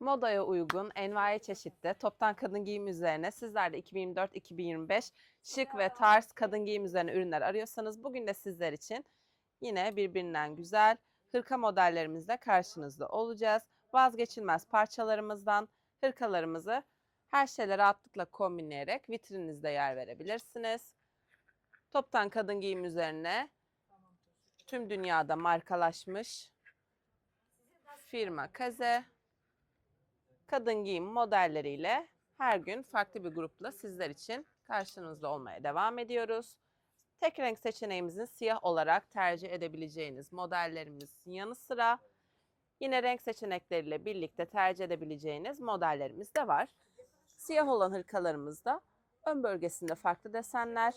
Modaya uygun, envai çeşitli, toptan kadın giyim üzerine sizler de 2024-2025 şık ve tarz kadın giyim üzerine ürünler arıyorsanız bugün de sizler için yine birbirinden güzel hırka modellerimizle karşınızda olacağız. Vazgeçilmez parçalarımızdan hırkalarımızı her şeyle rahatlıkla kombinleyerek vitrininizde yer verebilirsiniz. Toptan kadın giyim üzerine tüm dünyada markalaşmış firma Kaze kadın giyim modelleriyle her gün farklı bir grupla sizler için karşınızda olmaya devam ediyoruz. Tek renk seçeneğimizin siyah olarak tercih edebileceğiniz modellerimizin yanı sıra yine renk seçenekleriyle birlikte tercih edebileceğiniz modellerimiz de var. Siyah olan hırkalarımızda ön bölgesinde farklı desenler,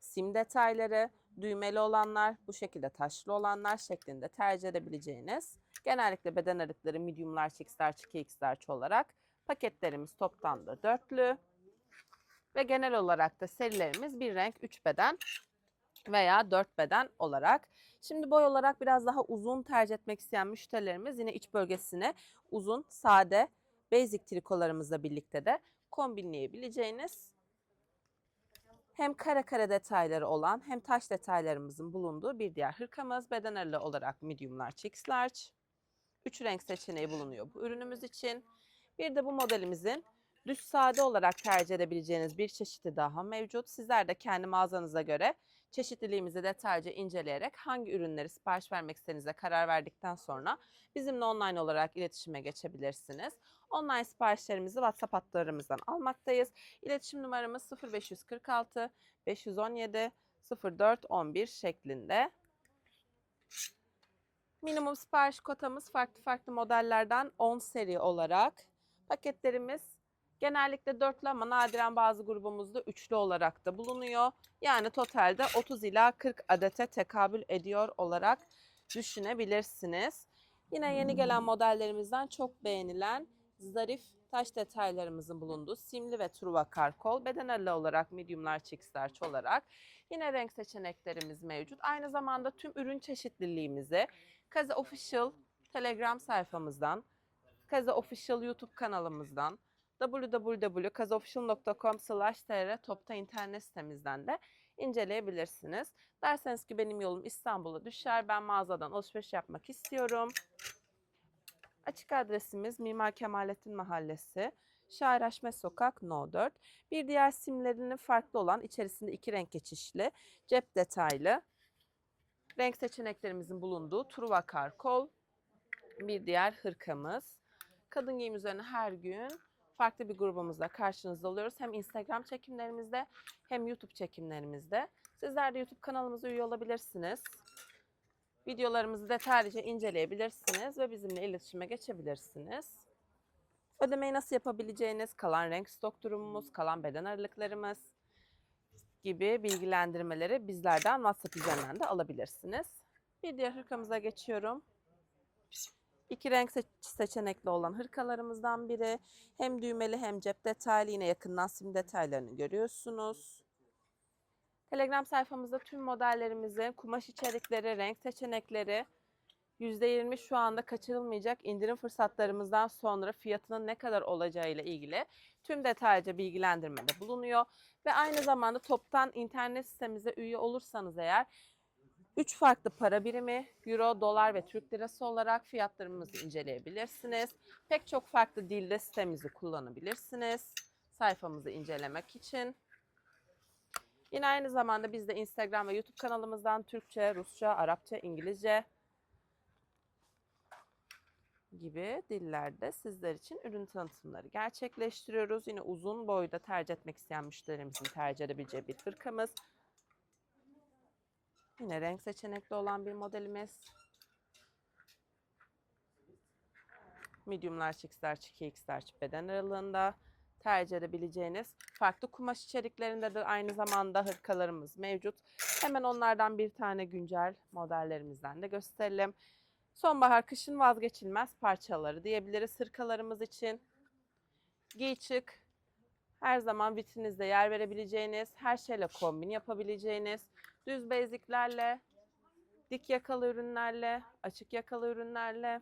sim detayları, düğmeli olanlar, bu şekilde taşlı olanlar şeklinde tercih edebileceğiniz genellikle beden aralıkları medium large, x large, 2x large olarak paketlerimiz toptan da dörtlü ve genel olarak da serilerimiz bir renk 3 beden veya 4 beden olarak. Şimdi boy olarak biraz daha uzun tercih etmek isteyen müşterilerimiz yine iç bölgesine uzun, sade, basic trikolarımızla birlikte de kombinleyebileceğiniz hem kare kare detayları olan hem taş detaylarımızın bulunduğu bir diğer hırkamız. Beden aralığı olarak medium large, x large. Üç renk seçeneği bulunuyor bu ürünümüz için. Bir de bu modelimizin düz sade olarak tercih edebileceğiniz bir çeşidi daha mevcut. Sizler de kendi mağazanıza göre çeşitliliğimizi detaylıca inceleyerek hangi ürünleri sipariş vermek istediğinize karar verdikten sonra bizimle online olarak iletişime geçebilirsiniz. Online siparişlerimizi WhatsApp hatlarımızdan almaktayız. İletişim numaramız 0546 517 04 11 şeklinde. Minimum sipariş kotamız farklı farklı modellerden 10 seri olarak. Paketlerimiz genellikle dörtlü ama nadiren bazı grubumuzda üçlü olarak da bulunuyor. Yani totalde 30 ila 40 adete tekabül ediyor olarak düşünebilirsiniz. Yine yeni gelen modellerimizden çok beğenilen zarif taş detaylarımızın bulunduğu simli ve truva karkol beden aralığı olarak mediumlar large olarak yine renk seçeneklerimiz mevcut. Aynı zamanda tüm ürün çeşitliliğimizi Kaze Official Telegram sayfamızdan, Kaze Official YouTube kanalımızdan, www.kazeofficial.com slash tr topta internet sitemizden de inceleyebilirsiniz. Derseniz ki benim yolum İstanbul'a düşer, ben mağazadan alışveriş yapmak istiyorum. Açık adresimiz Mimar Kemalettin Mahallesi, Şair Haşmet Sokak No 4. Bir diğer simlerinin farklı olan içerisinde iki renk geçişli, cep detaylı, renk seçeneklerimizin bulunduğu Truva Karkol, bir diğer hırkamız. Kadın giyim üzerine her gün farklı bir grubumuzla karşınızda oluyoruz. Hem Instagram çekimlerimizde hem YouTube çekimlerimizde. Sizler de YouTube kanalımıza üye olabilirsiniz. Videolarımızı detaylıca inceleyebilirsiniz ve bizimle iletişime geçebilirsiniz. Ödemeyi nasıl yapabileceğiniz, kalan renk stok durumumuz, kalan beden aralıklarımız gibi bilgilendirmeleri bizlerden WhatsApp üzerinden de alabilirsiniz. Bir diğer hırkamıza geçiyorum. İki renk seç- seçenekli olan hırkalarımızdan biri. Hem düğmeli hem cep detaylı yine yakından sim detaylarını görüyorsunuz. Telegram sayfamızda tüm modellerimizin kumaş içerikleri, renk seçenekleri, %20 şu anda kaçırılmayacak indirim fırsatlarımızdan sonra fiyatının ne kadar olacağı ile ilgili tüm detaylıca bilgilendirmede bulunuyor. Ve aynı zamanda toptan internet sitemize üye olursanız eğer 3 farklı para birimi, euro, dolar ve Türk lirası olarak fiyatlarımızı inceleyebilirsiniz. Pek çok farklı dilde sitemizi kullanabilirsiniz. Sayfamızı incelemek için. Yine aynı zamanda biz de Instagram ve YouTube kanalımızdan Türkçe, Rusça, Arapça, İngilizce gibi dillerde sizler için ürün tanıtımları gerçekleştiriyoruz. Yine uzun boyda tercih etmek isteyen müşterimizin tercih edebileceği bir hırkamız. Yine renk seçenekli olan bir modelimiz. Medium large, x large, 2x large beden aralığında tercih edebileceğiniz farklı kumaş içeriklerinde de aynı zamanda hırkalarımız mevcut. Hemen onlardan bir tane güncel modellerimizden de gösterelim. Sonbahar kışın vazgeçilmez parçaları diyebiliriz hırkalarımız için. Giy çık, her zaman vitrinizde yer verebileceğiniz, her şeyle kombin yapabileceğiniz, düz basiclerle, dik yakalı ürünlerle, açık yakalı ürünlerle,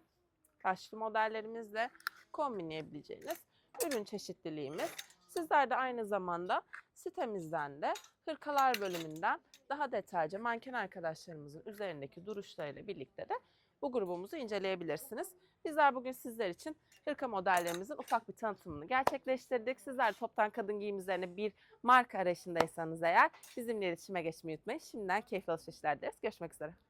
taşlı modellerimizle kombinleyebileceğiniz ürün çeşitliliğimiz. Sizler de aynı zamanda sitemizden de hırkalar bölümünden daha detaylıca manken arkadaşlarımızın üzerindeki duruşlarıyla birlikte de bu grubumuzu inceleyebilirsiniz. Bizler bugün sizler için hırka modellerimizin ufak bir tanıtımını gerçekleştirdik. Sizler toptan kadın giyim üzerine bir marka arayışındaysanız eğer bizimle iletişime geçmeyi unutmayın. Şimdiden keyifli alışverişler dileriz. Görüşmek üzere.